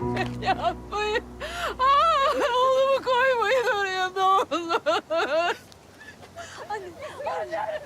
Yapmayın. Aa, oğlumu koymayın oraya ne olur. Anne, anne,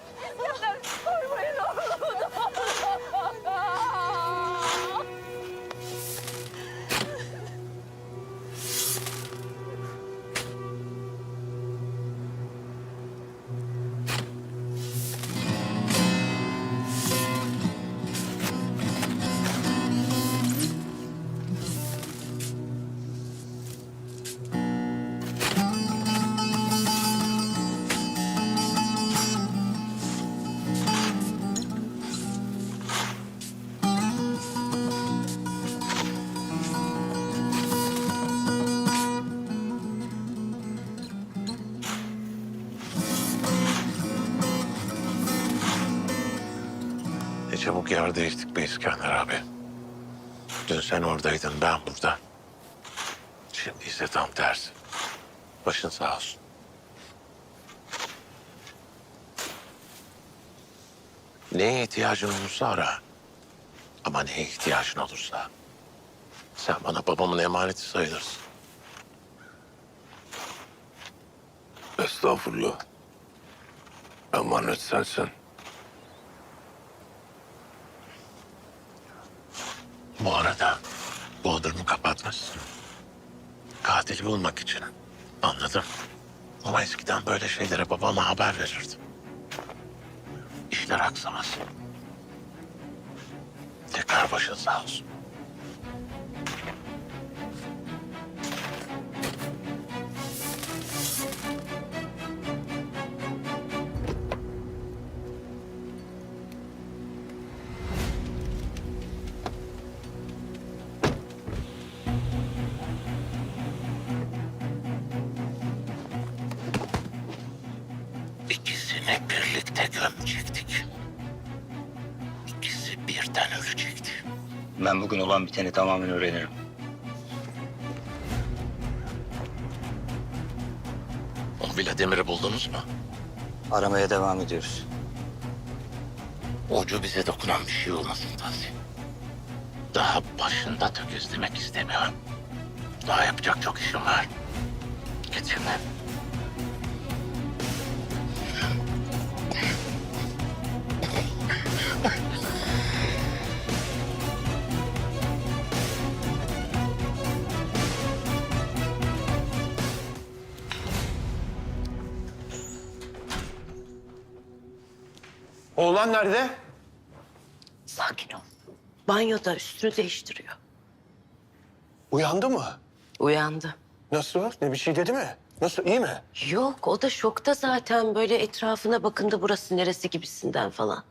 çabuk yer değiştik be İskender abi. Dün sen oradaydın, ben burada. Şimdi ise tam tersi. Başın sağ olsun. Neye ihtiyacın olursa ara. Ama neye ihtiyacın olursa... ...sen bana babamın emaneti sayılırsın. Estağfurullah. Emanet sensin. Bu arada Bodrum'u kapatmışsın. Katili bulmak için. Anladım. Ama eskiden böyle şeylere babama haber verirdim. İşler aksamaz. Tekrar başın sağ olsun. İkisini birlikte gömecektik. İkisi birden ölecekti. Ben bugün olan biteni tamamen öğrenirim. O Vladimir'i buldunuz mu? Aramaya devam ediyoruz. Ucu bize dokunan bir şey olmasın Tahsin. Daha başında tökezlemek istemiyorum. Daha yapacak çok işim var. Git şimdi. Oğlan nerede? Sakin ol. Banyoda üstünü değiştiriyor. Uyandı mı? Uyandı. Nasıl? Ne bir şey dedi mi? Nasıl? iyi mi? Yok o da şokta zaten böyle etrafına bakındı burası neresi gibisinden falan.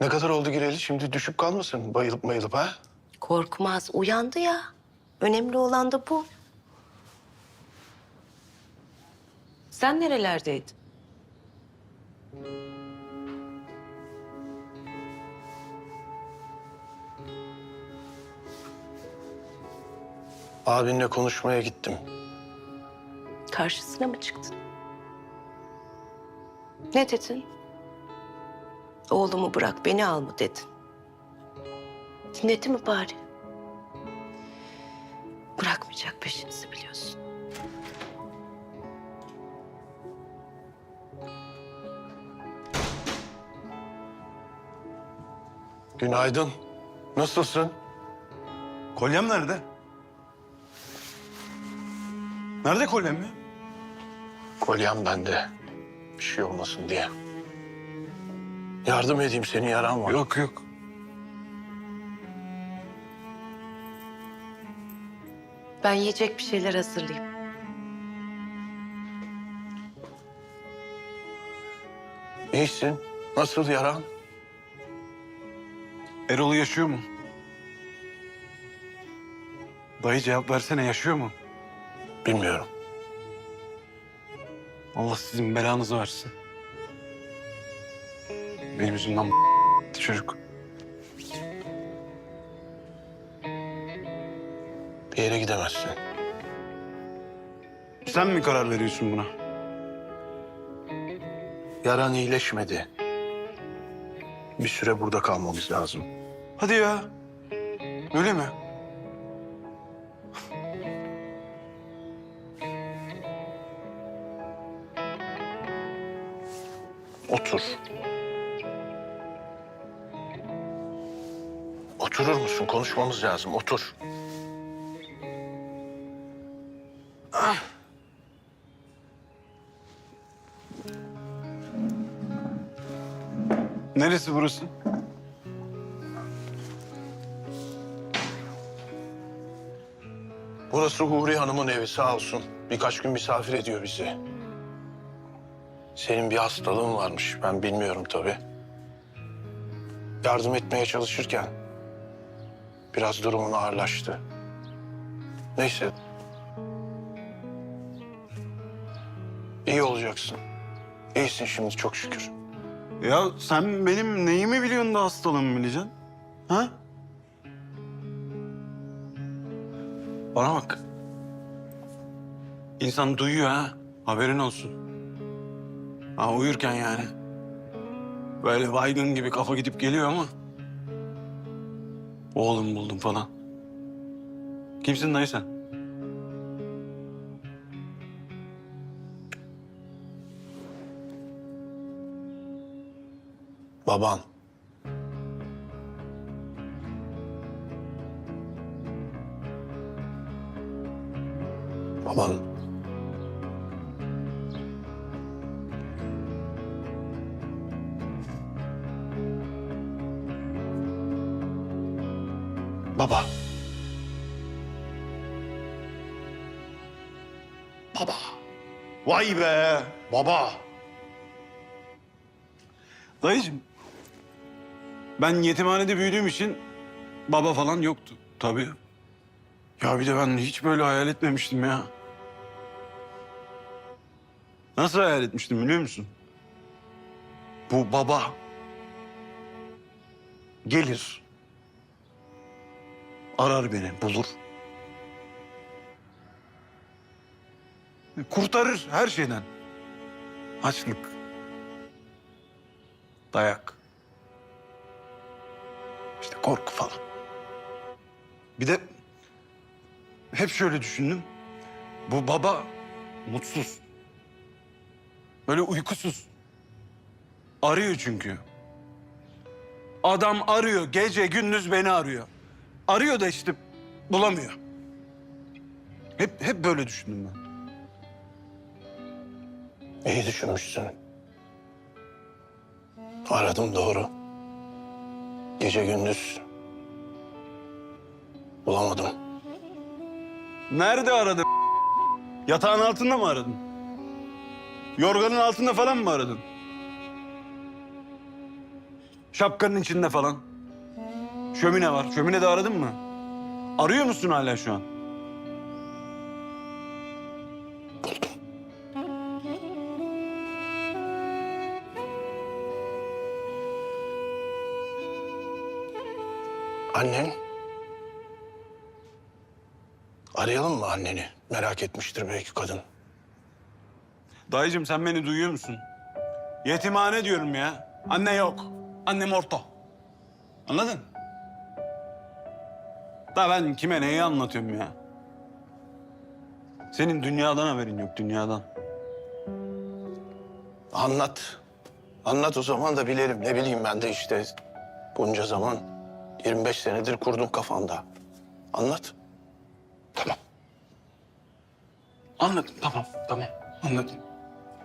Ne kadar oldu gireli? Şimdi düşüp kalmasın bayılıp bayılıp ha? Korkmaz uyandı ya. Önemli olan da bu. Sen nerelerdeydin? Abinle konuşmaya gittim. Karşısına mı çıktın? Ne dedin? Oğlumu bırak beni al mı dedin? Dinledi mi bari? Bırakmayacak peşinizi biliyorsun. Günaydın. Nasılsın? Kolyem nerede? Nerede kolyem ya? Kolyem bende. Bir şey olmasın diye. Yardım edeyim seni yaran var. Yok yok. Ben yiyecek bir şeyler hazırlayayım. İyisin. Nasıl yaran? Erol yaşıyor mu? Dayı cevap versene yaşıyor mu? Bilmiyorum. Allah sizin belanızı versin. Benim yüzümden çocuk. Bir yere gidemezsin. Sen mi karar veriyorsun buna? Yaran iyileşmedi. Bir süre burada kalmamız lazım. Hadi ya. Öyle mi? Otur. Oturur musun? Konuşmamız lazım. Otur. Neresi burası? Burası Huri Hanım'ın evi sağ olsun. Birkaç gün misafir ediyor bizi. Senin bir hastalığın varmış. Ben bilmiyorum tabii. Yardım etmeye çalışırken biraz durumun ağırlaştı. Neyse. İyi olacaksın. İyisin şimdi çok şükür. Ya sen benim neyimi biliyorsun da hastalığımı bileceksin? Ha? Bana bak. İnsan duyuyor ha. Haberin olsun. Ha uyurken yani. Böyle baygın gibi kafa gidip geliyor ama. Oğlum buldum falan. Kimsin dayı sen? Baban. Baban. Vay be. Baba. Dayıcığım. Ben yetimhanede büyüdüğüm için baba falan yoktu tabii. Ya bir de ben hiç böyle hayal etmemiştim ya. Nasıl hayal etmiştim biliyor musun? Bu baba gelir, arar beni, bulur. Kurtarır her şeyden. Açlık, dayak, işte korku falan. Bir de hep şöyle düşündüm. Bu baba mutsuz. Böyle uykusuz. Arıyor çünkü. Adam arıyor. Gece gündüz beni arıyor. Arıyor da işte bulamıyor. Hep hep böyle düşündüm ben. İyi düşünmüşsün. Aradım doğru. Gece gündüz bulamadım. Nerede aradın? Yatağın altında mı aradın? Yorganın altında falan mı aradın? Şapkanın içinde falan. Şömine var. Şöminede aradın mı? Arıyor musun hala şu an? Annen? Arayalım mı anneni? Merak etmiştir belki kadın. Dayıcığım sen beni duyuyor musun? Yetimhane diyorum ya. Anne yok. Annem orta. Anladın? Da ben kime neyi anlatıyorum ya? Senin dünyadan haberin yok, dünyadan. Anlat. Anlat o zaman da bilelim. Ne bileyim ben de işte bunca zaman 25 senedir kurdum kafamda. Anlat. Tamam. Anladım, tamam, tamam. Anladım.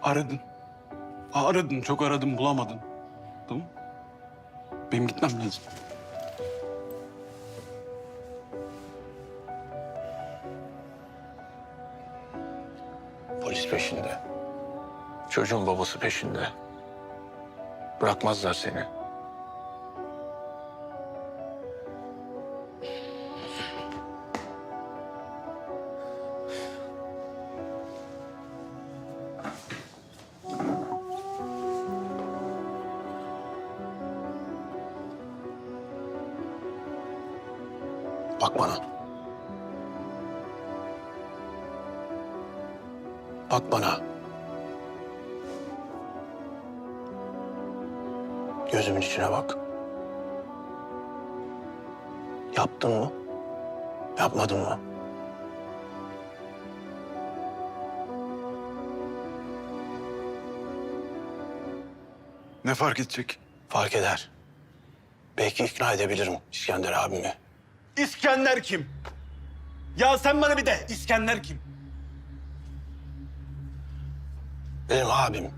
Aradın. Aradın, çok aradın, bulamadın. Tamam. Benim gitmem lazım. Polis peşinde. Çocuğun babası peşinde. Bırakmazlar seni. İçine bak. Yaptın mı? Yapmadın mı? Ne fark edecek? Fark eder. Belki ikna edebilirim İskender abimi. İskender kim? Ya sen bana bir de İskender kim? Benim abim.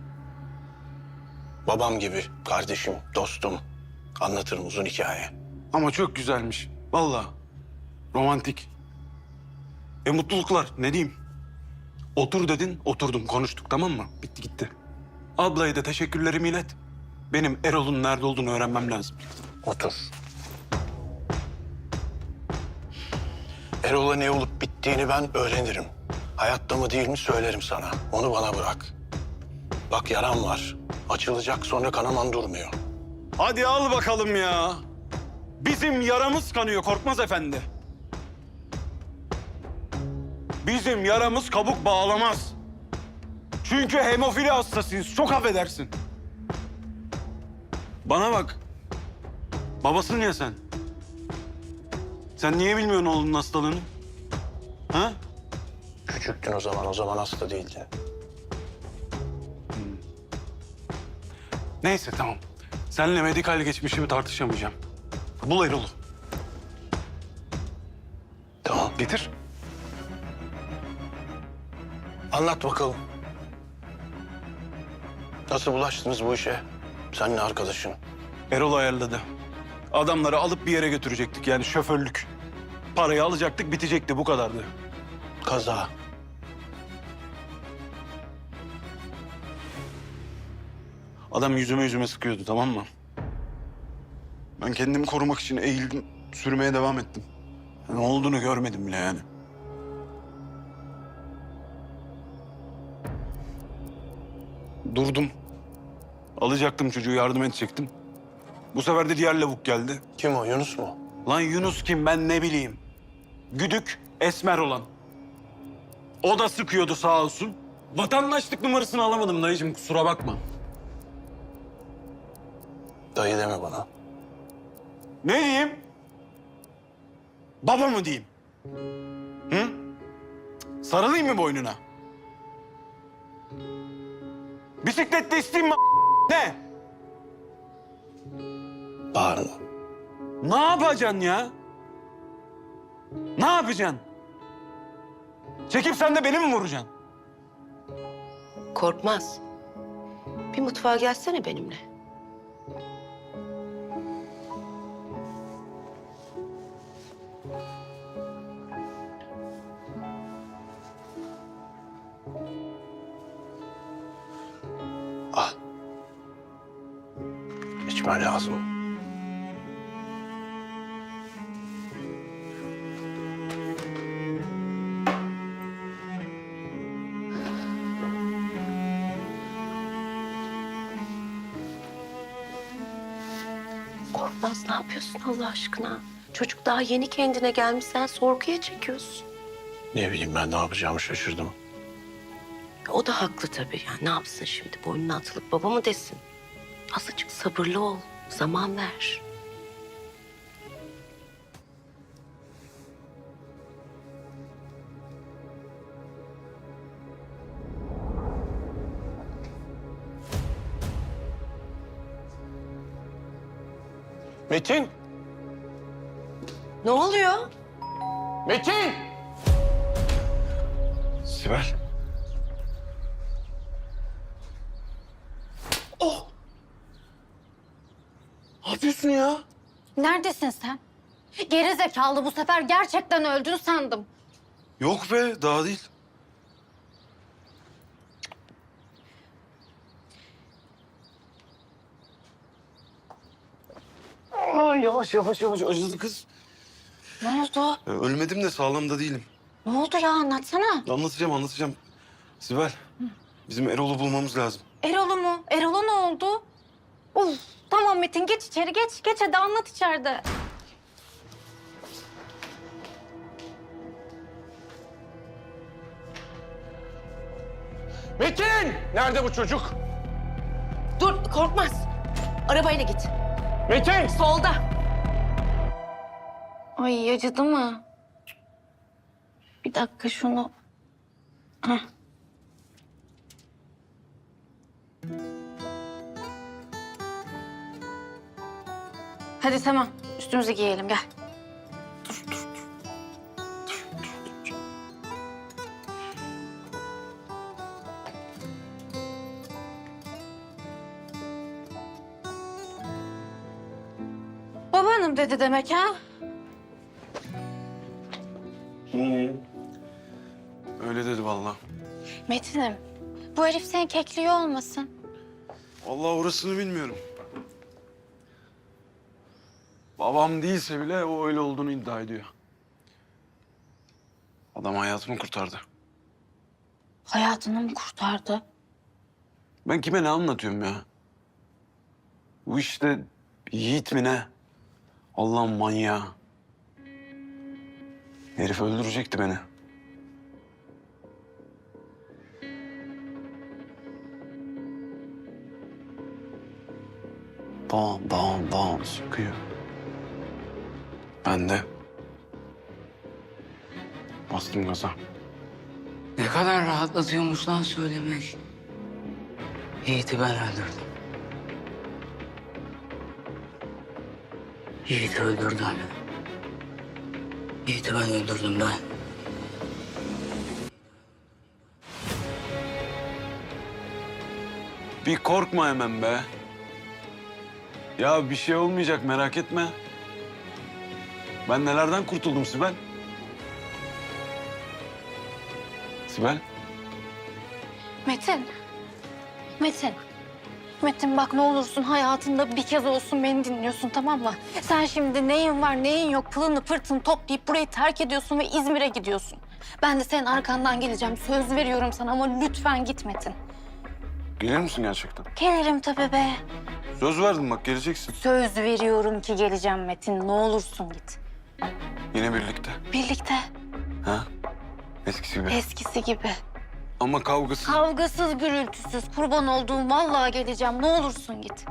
Babam gibi kardeşim, dostum. Anlatırım uzun hikaye. Ama çok güzelmiş. Vallahi. Romantik. E mutluluklar ne diyeyim? Otur dedin, oturdum, konuştuk tamam mı? Bitti gitti. Ablaya da teşekkürlerimi ilet. Benim Erol'un nerede olduğunu öğrenmem lazım. Otur. Erol'a ne olup bittiğini ben öğrenirim. Hayatta mı değil mi söylerim sana. Onu bana bırak. Bak yaram var. Açılacak sonra kanaman durmuyor. Hadi al bakalım ya. Bizim yaramız kanıyor Korkmaz Efendi. Bizim yaramız kabuk bağlamaz. Çünkü hemofili hastasıyız. Çok affedersin. Bana bak. Babasın ya sen. Sen niye bilmiyorsun oğlunun hastalığını? Ha? Küçüktün o zaman, o zaman hasta değildin. Neyse tamam. Seninle medikal geçmişimi tartışamayacağım. Bul Erol'u. Tamam. Getir. Anlat bakalım. Nasıl bulaştınız bu işe? Seninle arkadaşın. Erol ayarladı. Adamları alıp bir yere götürecektik yani şoförlük. Parayı alacaktık bitecekti bu kadardı. Kaza. Adam yüzüme yüzüme sıkıyordu tamam mı? Ben kendimi korumak için eğildim sürmeye devam ettim. Ne olduğunu görmedim bile yani. Durdum. Alacaktım çocuğu yardım edecektim. Bu sefer de diğer lavuk geldi. Kim o, Yunus mu? Lan Yunus kim ben ne bileyim. Güdük esmer olan. O da sıkıyordu sağ olsun. Vatandaşlık numarasını alamadım dayıcığım kusura bakma. Dayı deme bana. Ne diyeyim? Baba mı diyeyim? Hı? Sarılayım mı boynuna? Bisiklette isteyeyim mi? Ne? Bağırma. Ne yapacaksın ya? Ne yapacaksın? Çekip sen de beni mi vuracaksın? Korkmaz. Bir mutfağa gelsene benimle. Yapıyorsun Allah aşkına? Çocuk daha yeni kendine gelmiş sen sorguya çekiyorsun. Ne bileyim ben ne yapacağımı şaşırdım. O da haklı tabii. Yani ne yapsın şimdi? Boynuna atılıp baba mı desin? Azıcık sabırlı ol. Zaman ver. Metin! Ne oluyor? Metin! Sibel. Oh! Ne yapıyorsun ya? Neredesin sen? Geri zekalı bu sefer gerçekten öldün sandım. Yok be daha değil. Aa, yavaş yavaş yavaş acıdı kız. Ne oldu? Ee, Ölmedim de sağlam da değilim. Ne oldu ya anlatsana. Anlatacağım anlatacağım. Sibel bizim Erol'u bulmamız lazım. Erol'u mu? Erol'a ne oldu? Uf, tamam Metin geç içeri geç. Geç hadi anlat içeride. Metin! Nerede bu çocuk? Dur korkmaz. Arabayla git. Metin! Solda. Ay acıdı mı? Bir dakika şunu. Heh. Hadi tamam. Üstümüzü giyelim gel. Babanım dedi demek ha? Metin'im bu herif seni kekliyor olmasın? Vallahi orasını bilmiyorum. Babam değilse bile o öyle olduğunu iddia ediyor. Adam hayatımı kurtardı. Hayatını mı kurtardı? Ben kime ne anlatıyorum ya? Bu işte Yiğit mi ne? Allah'ın manyağı. Herif öldürecekti beni. Bam bam bam sıkıyor. Ben de bastım gaza. Ne kadar rahatlatıyormuş lan söylemek. Yiğit'i ben öldürdüm. Yiğit'i öldürdüm. Yiğit'i ben öldürdüm ben. Bir korkma hemen be. Ya bir şey olmayacak merak etme. Ben nelerden kurtuldum Sibel? Sibel? Metin. Metin. Metin bak ne olursun hayatında bir kez olsun beni dinliyorsun tamam mı? Sen şimdi neyin var neyin yok pılını pırtını toplayıp burayı terk ediyorsun ve İzmir'e gidiyorsun. Ben de senin arkandan geleceğim söz veriyorum sana ama lütfen git Metin. Gelir misin gerçekten? Gelirim tabii be. Söz verdim bak geleceksin. Söz veriyorum ki geleceğim Metin ne olursun git. Yine birlikte. Birlikte Ha? Eskisi gibi. eskisi gibi. Ama kavgasız. Kavgasız gürültüsüz kurban olduğum vallahi geleceğim ne olursun git.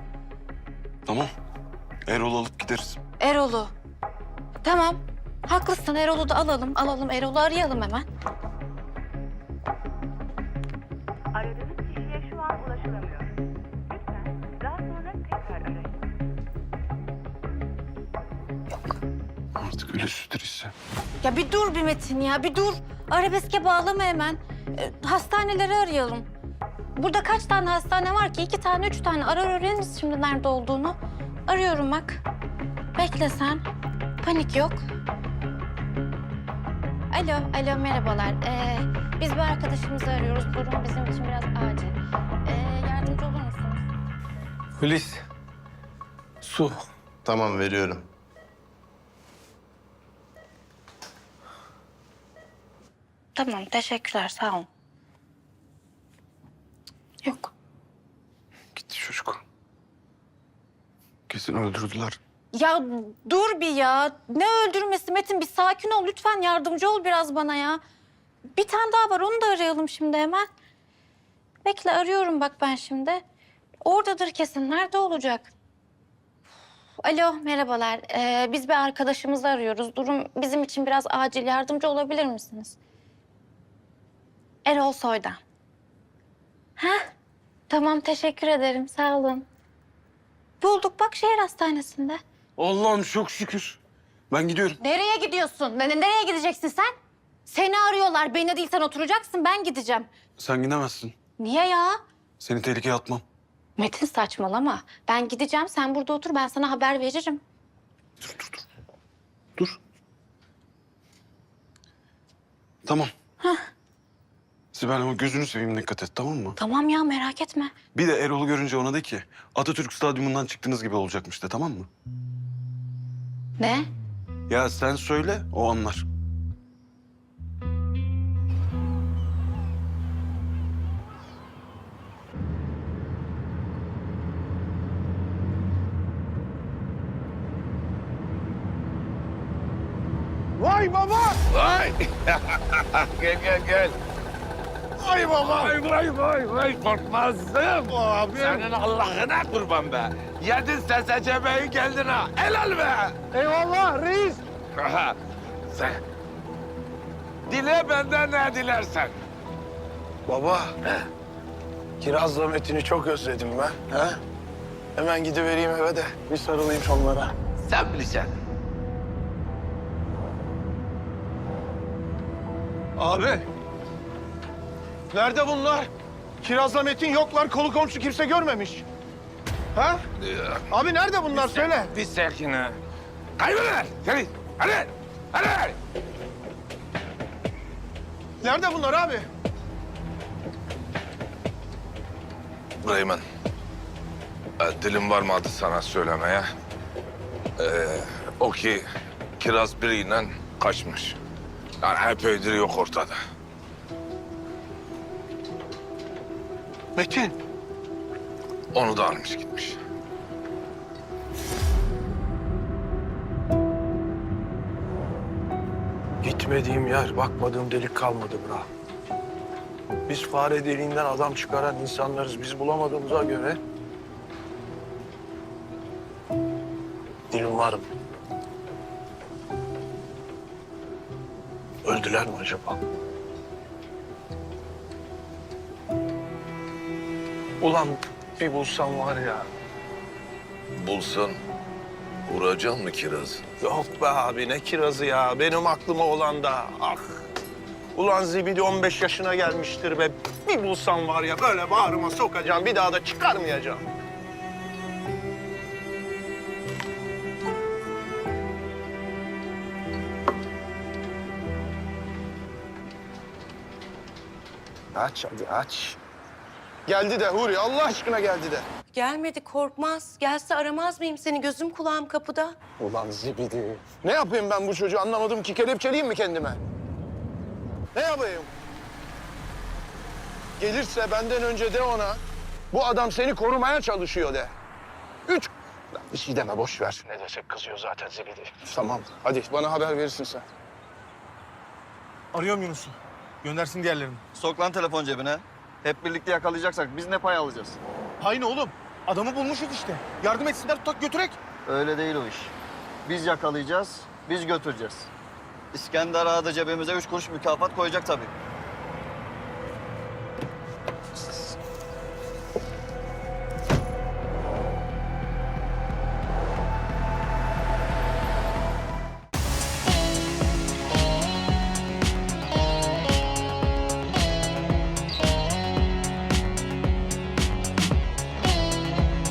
tamam. Erol alıp gideriz. Erol'u. Tamam. Haklısın Erol'u da alalım. Alalım Erol'u arayalım hemen. Ölüsüdür ise. Ya bir dur bir Metin ya bir dur. Arabeske bağlama hemen. Ee, hastaneleri arayalım. Burada kaç tane hastane var ki? İki tane, üç tane. Arar öğreniriz şimdi nerede olduğunu. Arıyorum bak. Bekle sen. Panik yok. Alo, alo merhabalar. Ee, biz bir arkadaşımızı arıyoruz. Durum bizim için biraz acil. Ee, yardımcı olur musunuz? Hulusi. Su. Tamam veriyorum. Tamam, teşekkürler. Sağ olun. Yok. Gitti çocuk. Kesin öldürdüler. Ya dur bir ya. Ne öldürmesi Metin? Bir sakin ol. Lütfen yardımcı ol biraz bana ya. Bir tane daha var. Onu da arayalım şimdi hemen. Bekle arıyorum bak ben şimdi. Oradadır kesin. Nerede olacak? Alo, merhabalar. Ee, biz bir arkadaşımızı arıyoruz. Durum bizim için biraz acil. Yardımcı olabilir misiniz? Erol Soy'dan. Ha? Tamam, teşekkür ederim. Sağ olun. Bulduk bak şehir hastanesinde. Allah'ım çok şükür. Ben gidiyorum. Nereye gidiyorsun? Ne- Nereye gideceksin sen? Seni arıyorlar. Beni değil sen oturacaksın. Ben gideceğim. Sen gidemezsin. Niye ya? Seni tehlikeye atmam. Metin saçmalama. Ben gideceğim. Sen burada otur. Ben sana haber veririm. Dur dur dur. Dur. Tamam. Sibel ama gözünü seveyim dikkat et tamam mı? Tamam ya merak etme. Bir de Erol'u görünce ona de ki Atatürk Stadyumundan çıktığınız gibi olacakmış de tamam mı? Ne? Ya sen söyle o anlar. Vay baba! Vay! gel gel gel. Vay baba! Vay vay vay vay korkmazdım. Abi. Senin Allah'ına kurban be. Yedin SSCB'yi geldin ha. Helal be. Eyvallah reis. Sen dile benden ne dilersen. Baba. Kiraz'la Metin'i çok özledim ben. He? Hemen gidivereyim eve de bir sarılayım onlara. Sen bileceksin. Abi. Nerede bunlar? Kirazla Metin yoklar. Kolu komşu kimse görmemiş. Ha? Abi nerede bunlar söyle. Bir sakine. Kaybeder. Seni. Hadi. Hadi. Nerede bunlar abi? Reymen. e, Dilim varmadı sana söylemeye. Ee, o ki kiraz biriyle kaçmış. Yani epeydir yok ortada. Metin. Onu da almış gitmiş. Gitmediğim yer, bakmadığım delik kalmadı bra. Biz fare deliğinden adam çıkaran insanlarız. Biz bulamadığımıza göre... Dilim var mı? Öldüler mi acaba? Ulan bir bulsam var ya. Bulsan vuracaksın mı kirazı? Yok be abi ne kirazı ya. Benim aklıma olan da ah. Ulan zibidi 15 yaşına gelmiştir be. Bir bulsam var ya böyle bağrıma sokacağım. Bir daha da çıkarmayacağım. Aç hadi aç. Geldi de Huri Allah aşkına geldi de. Gelmedi korkmaz. Gelse aramaz mıyım seni? Gözüm kulağım kapıda. Ulan zibidi. Ne yapayım ben bu çocuğu anlamadım ki. Kelepçeleyeyim mi kendime? Ne yapayım? Gelirse benden önce de ona. Bu adam seni korumaya çalışıyor de. Üç... Lan Bir şey deme boş ver. Ne desek kızıyor zaten zibidi. Tamam hadi bana haber verirsin sen. Arıyorum Yunus'u. Göndersin diğerlerini. Sok lan telefon cebine. Hep birlikte yakalayacaksak biz ne pay alacağız? Hayır oğlum. Adamı bulmuşuz işte. Yardım etsinler tutak götürek. Öyle değil o iş. Biz yakalayacağız, biz götüreceğiz. İskender Ağa da cebimize üç kuruş mükafat koyacak tabii.